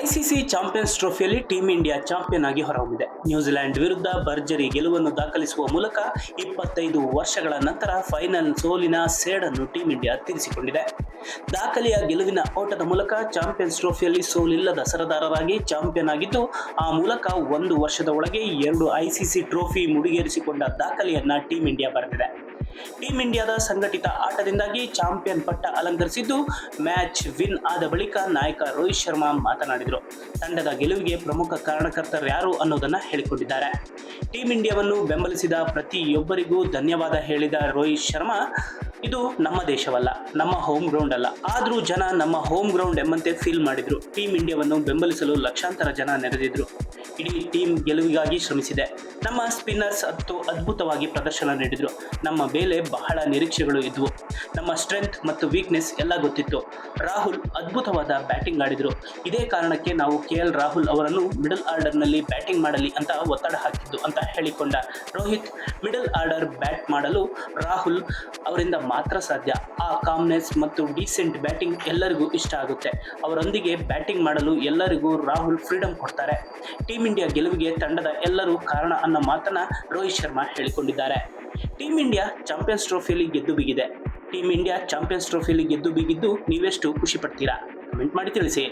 ICC champions ಟ್ರೋಫಿಯಲ್ಲಿ team India champion ಆಗಿ ಹೊರಹೊಮ್ಮಿದೆ. ನ್ಯೂಜಿಲೆಂಡ್ ವಿರುದ್ಧ ಭರ್ಜರಿ ಗೆಲುವನ್ನು ದಾಖಲಿಸುವ ಮೂಲಕ ಇಪ್ಪತ್ತೈದು ವರ್ಷಗಳ ನಂತರ ಫೈನಲ್ ಸೋಲಿನ ಸೇಡನ್ನು ಟೀಂ ಇಂಡಿಯಾ ತೀರಿಸಿಕೊಂಡಿದೆ ದಾಖಲೆಯ ಗೆಲುವಿನ ಓಟದ ಮೂಲಕ ಚಾಂಪಿಯನ್ಸ್ ಟ್ರೋಫಿಯಲ್ಲಿ ಸೋಲಿಲ್ಲದ ಸರದಾರರಾಗಿ ಚಾಂಪಿಯನ್ ಆಗಿದ್ದು, ಆ ಮೂಲಕ ಒಂದು ವರ್ಷದ ಒಳಗೆ ಎರಡು ಐಸಿಸಿ ಟ್ರೋಫಿ ಮುಡಿಗೇರಿಸಿಕೊಂಡ ದಾಖಲೆಯನ್ನ ಟೀಂ ಇಂಡಿಯಾ ಬರೆದಿದೆ. ಟೀಂ ಇಂಡಿಯಾದ ಸಂಘಟಿತ ಆಟದಿಂದಾಗಿ ಚಾಂಪಿಯನ್ ಪಟ್ಟ ಅಲಂಕರಿಸಿದ್ದು ಮ್ಯಾಚ್ ವಿನ್ ಆದ ಬಳಿಕ ನಾಯಕ ರೋಹಿತ್ ಶರ್ಮಾ ಮಾತನಾಡಿದರು. ತಂಡದ ಗೆಲುವಿಗೆ ಪ್ರಮುಖ ಕಾರಣಕರ್ತರು ಯಾರು ಅನ್ನೋದನ್ನ ಹೇಳಿಕೊಂಡಿದ್ದಾರೆ. ಟೀಂ ಇಂಡಿಯಾವನ್ನು ಬೆಂಬಲಿಸಿದ ಪ್ರತಿಯೊಬ್ಬರಿಗೂ ಧನ್ಯವಾದ ಹೇಳಿದ ರೋಹಿತ್ ಶರ್ಮಾ ಇದು ನಮ್ಮ ದೇಶವಲ್ಲ, ನಮ್ಮ ಹೋಮ್ ಗ್ರೌಂಡ್ ಅಲ್ಲ. ಆದರೂ ಜನ ನಮ್ಮ ಹೋಮ್ ಗ್ರೌಂಡ್ ಎಂಬಂತೆ ಫೀಲ್ ಮಾಡಿದ್ರು. ಟೀಮ್ ಇಂಡಿಯಾವನ್ನು ಬೆಂಬಲಿಸಲು ಲಕ್ಷಾಂತರ ಜನ ನೆರೆದಿದ್ರು. ಇಡೀ ಟೀಮ್ ಗೆಲುವಿಗಾಗಿ ಶ್ರಮಿಸಿದೆ. ನಮ್ಮ ಸ್ಪಿನ್ನರ್ಸ್ ಹತ್ತು ಅದ್ಭುತವಾಗಿ ಪ್ರದರ್ಶನ ನೀಡಿದ್ರು. ನಮ್ಮ ಮೇಲೆ ಬಹಳ ನಿರೀಕ್ಷೆಗಳು ಇದ್ವು. ನಮ್ಮ ಸ್ಟ್ರೆಂತ್ ಮತ್ತು ವೀಕ್ನೆಸ್ ಎಲ್ಲ ಗೊತ್ತಿತ್ತು. ರಾಹುಲ್ ಅದ್ಭುತವಾದ ಬ್ಯಾಟಿಂಗ್ ಆಡಿದ್ರು. ಇದೇ ಕಾರಣಕ್ಕೆ ನಾವು ಕೆ ಎಲ್ ರಾಹುಲ್ ಅವರನ್ನು ಮಿಡಲ್ ಆರ್ಡರ್ನಲ್ಲಿ ಬ್ಯಾಟಿಂಗ್ ಮಾಡಲಿ ಅಂತ ಒತ್ತಡ ಹಾಕಿದ್ದು ಅಂತ ಹೇಳಿಕೊಂಡ. ರೋಹಿತ್ ಮಿಡಲ್ ಆರ್ಡರ್ ಬ್ಯಾಟ್ ಮಾಡಲು ರಾಹುಲ್ ಅವರಿಂದ ಮಾತ್ರ ಸಾಧ್ಯ. ಆ ಕಾಮ್ನೆಸ್ ಮತ್ತು ಡೀಸೆಂಟ್ ಬ್ಯಾಟಿಂಗ್ ಎಲ್ಲರಿಗೂ ಇಷ್ಟ ಆಗುತ್ತೆ. ಅವರೊಂದಿಗೆ ಬ್ಯಾಟಿಂಗ್ ಮಾಡಲು ಎಲ್ಲರಿಗೂ ರಾಹುಲ್ ಫ್ರೀಡಮ್ ಕೊಡ್ತಾರೆ. ಟೀಂ ಇಂಡಿಯಾ ಗೆಲುವಿಗೆ ತಂಡದ ಎಲ್ಲರೂ ಕಾರಣ ಅನ್ನೋ ಮಾತನ್ನ ರೋಹಿತ್ ಶರ್ಮಾ ಹೇಳಿಕೊಂಡಿದ್ದಾರೆ. ಟೀಂ ಇಂಡಿಯಾ ಚಾಂಪಿಯನ್ಸ್ ಟ್ರೋಫಿಯಲ್ಲಿ ಗೆದ್ದು ಬಿಗಿದೆ. ಟೀಂ ಇಂಡಿಯಾ ಚಾಂಪಿಯನ್ಸ್ ಟ್ರೋಫಿಯಲ್ಲಿ ಗೆದ್ದು ಬಿಗಿದ್ದು ನೀವೆಷ್ಟು ಖುಷಿ ಪಡ್ತೀರಾ? ಕಮೆಂಟ್ ಮಾಡಿ ತಿಳಿಸಿ.